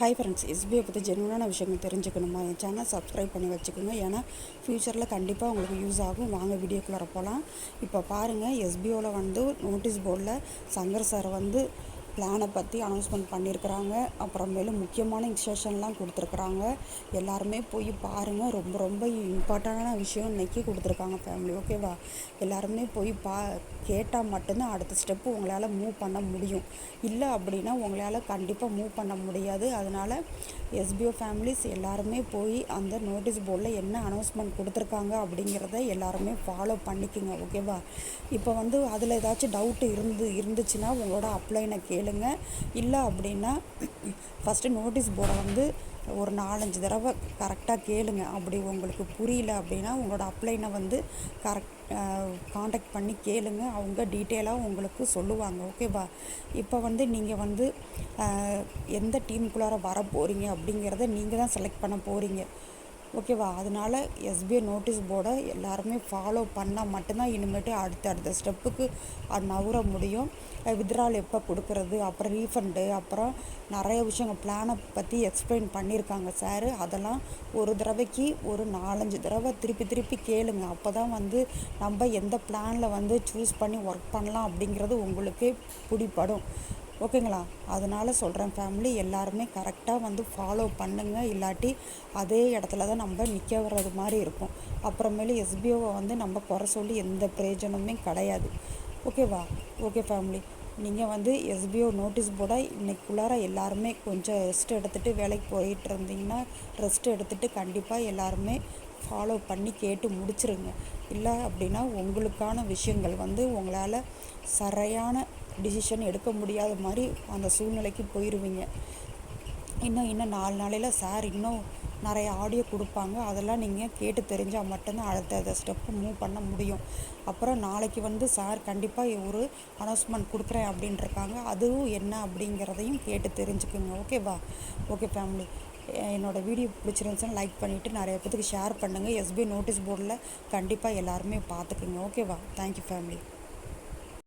Hi friends SBI பற்றி ஜென்வனான விஷயங்கள் தெரிஞ்சுக்கணுமா? என் சேனல் சப்ஸ்கிரைப் பண்ணி வச்சுக்கோங்க. ஏன்னா ஃப்யூச்சரில் கண்டிப்பாக உங்களுக்கு யூஸ் ஆகும். வாங்க வீடியோக்குள்ளே போகலாம் இப்போ பாருங்கள் எஸ்பிஓவில் வந்து நோட்டீஸ் போர்டில் சங்கர் சார் வந்து பிளானை பற்றி அனௌன்ஸ்மெண்ட் பண்ணியிருக்கிறாங்க அப்புறமேலும் முக்கியமான இன்ஸ்ட்ரக்ஷன்லாம் கொடுத்துருக்குறாங்க. எல்லாருமே போய் பாருங்கள் ரொம்ப ரொம்ப இம்பார்ட்டண்டான விஷயம் இன்றைக்கி கொடுத்துருக்காங்க ஃபேமிலி ஓகேவா எல்லாருமே போய் பா கேட்டால் மட்டும்தான் அடுத்த ஸ்டெப்பு உங்களால் மூவ் பண்ண முடியும். இல்லை அப்படின்னா உங்களால் கண்டிப்பாக மூவ் பண்ண முடியாது. அதனால் எஸ்பிஓ ஃபேமிலிஸ் எல்லாருமே போய் அந்த நோட்டீஸ் போர்டில் என்ன அனௌன்ஸ்மெண்ட் கொடுத்துருக்காங்க அப்படிங்கிறத எல்லாருமே ஃபாலோ பண்ணிக்கோங்க ஓகேவா இப்போ வந்து அதில் ஏதாச்சும் டவுட்டு இருந்து இருந்துச்சுன்னா உங்களோட அப்ளைனை கேளுங்க இல்லை அப்படின்னா ஃபஸ்ட்டு நோட்டீஸ் போர்டை வந்து ஒரு நாலஞ்சு தடவை கரெக்டாக கேளுங்க. அப்படி உங்களுக்கு புரியல அப்படின்னா உங்களோட அப்ளைனை வந்து கரெக்ட் காண்டாக்ட் பண்ணி கேளுங்க. அவங்க டீட்டெயிலாக உங்களுக்கு சொல்லுவாங்க. ஓகேவா இப்போ வந்து நீங்கள் வந்து எந்த டீமுக்குள்ளார வர போகிறீங்க அப்படிங்கிறத நீங்கள் தான் செலக்ட் பண்ண போகிறீங்க ஓகேவா? அதனால் எஸ்பிஐ நோட்டீஸ் போர்டை எல்லாருமே ஃபாலோ பண்ணால் மட்டும்தான் இனிமேட்டு அடுத்த அடுத்த ஸ்டெப்புக்கு அது நவுற முடியும். வித்ரால் எப்போ கொடுக்குறது? அப்புறம் ரீஃபண்டு அப்புறம் நிறைய விஷயங்கள். பிளானை பற்றி எக்ஸ்பிளைன் பண்ணியிருக்காங்க சார் அதெல்லாம் ஒரு தடவைக்கு ஒரு நாலஞ்சு தடவை திருப்பி திருப்பி கேளுங்க. அப்போ தான் வந்து நம்ம எந்த பிளானில் வந்து சூஸ் பண்ணி ஒர்க் பண்ணலாம் அப்படிங்கிறது உங்களுக்கே பிடிப்படும் ஓகேங்களா? அதனால் சொல்கிறேன் ஃபேமிலி எல்லாருமே கரெக்டாக வந்து ஃபாலோ பண்ணுங்கள் இல்லாட்டி அதே இடத்துல தான் நம்ம நிற்க வர்றது மாதிரி இருக்கும். அப்புறமேலு எஸ்பிஓவை வந்து நம்ம குறை சொல்லி எந்த பிரயோஜனமே கிடையாது. ஓகேவா? ஓகே ஃபேமிலி நீங்கள் வந்து எஸ்பிஓ நோட்டீஸ் போட இன்னைக்குள்ளார எல்லாருமே கொஞ்சம் ரெஸ்ட் எடுத்துகிட்டு வேலைக்கு போயிட்டு இருந்தீங்கன்னா ரெஸ்ட் எடுத்துகிட்டு கண்டிப்பாக எல்லாருமே ஃபாலோ பண்ணி கேட்டு முடிச்சிருங்க. இல்லை அப்படின்னா உங்களுக்கான விஷயங்கள் வந்து உங்களால் சரியான டிசிஷன் எடுக்க முடியாத மாதிரி அந்த சூழ்நிலைக்கு போயிடுவீங்க இன்னும் இன்னும் நாலு நாளையில் சார் இன்னும் நிறைய ஆடியோ கொடுப்பாங்க. அதெல்லாம் நீங்கள் கேட்டு தெரிஞ்சால் மட்டும்தான் அடுத்த ஸ்டெப்பு மூவ் பண்ண முடியும். அப்புறம் நாளைக்கு வந்து சார் கண்டிப்பாக ஒரு அனௌன்ஸ்மெண்ட் கொடுக்குறேன் அப்படின்ட்டுருக்காங்க அதுவும் என்ன அப்படிங்கிறதையும் கேட்டு தெரிஞ்சுக்குங்க. ஓகேவா ஓகே ஃபேமிலி என்னோடய வீடியோ பிடிச்சிருந்துச்சுன்னா லைக் பண்ணிவிட்டு நிறைய பேத்துக்கு ஷேர் பண்ணுங்கள் எஸ்பிஐ நோட்டீஸ் போர்டில் கண்டிப்பாக எல்லாருமே பார்த்துக்குங்க. ஓகேவா தேங்க்யூ ஃபேமிலி